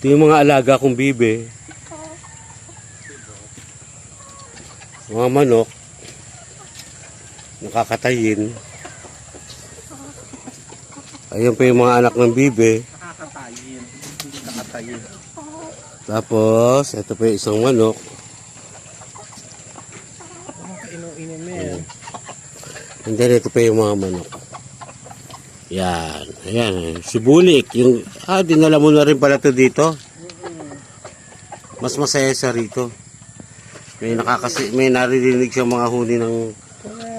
Ito yung mga alaga kong bibe. Mga manok. Nakakatayin. Ayun pa yung mga anak ng bibe. Nakakatayin. Hindi nakatayin. Tapos, ito pa yung isang manok. And then, ito pa yung mga manok. Yan. Ayan. Si Bulik. Yung, ah, dinala mo na rin pala to dito. Mas masaya sa rito. May nakakasi, may naririnig siya mga huni ng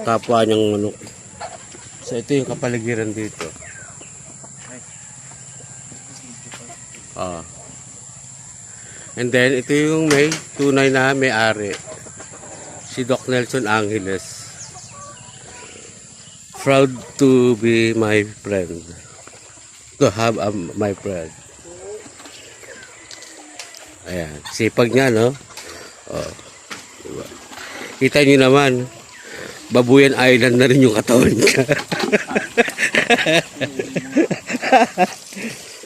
kapwa niyang manok. So, ito yung kapaligiran dito. Ah. And then, ito yung may tunay na may-ari. Si Doc Nelson Angeles. Proud to be my friend. To have a, my friend. Ayan. Sipag niya, no? Oh. Diba? Kita niyo naman. Babuyan Island na rin yung katawan niya.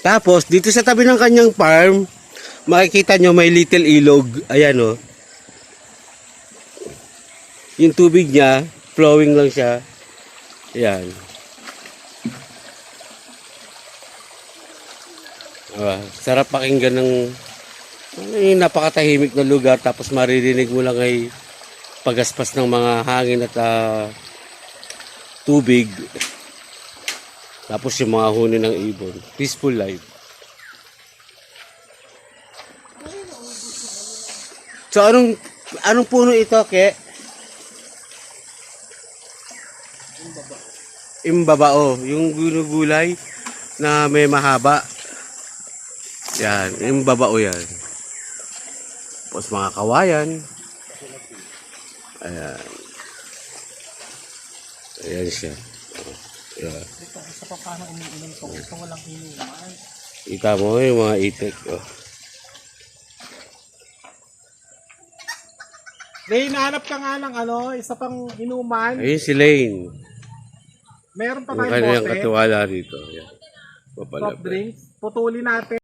Tapos, dito sa tabi ng kanyang farm, makikita nyo may little ilog. Ayan, oh. Yung tubig niya, flowing lang siya. Ayan. Ah, sarap pakinggan ng yung napakatahimik na lugar tapos maririnig mo lang ay pagaspas ng mga hangin at ah, tubig. Tapos yung mga huni ng ibon. Peaceful life. So anong anong puno ito, Ke? Imbabao, yung gulay na may mahaba. Yan, imbabao yan. Tapos mga kawayan. Ayan. Ayan siya. Ayan. Ito, isa pa paano umiinom to. Ito walang inuman. Kita mo yung mga itik. Oh. Ray, nahanap ka nga ng ano, isa pang inuman. Ayun si Lane. Meron pa Yung tayong kanyang bote. katiwala rito. Ayan. Soft Papalabas. drinks. Putulin natin.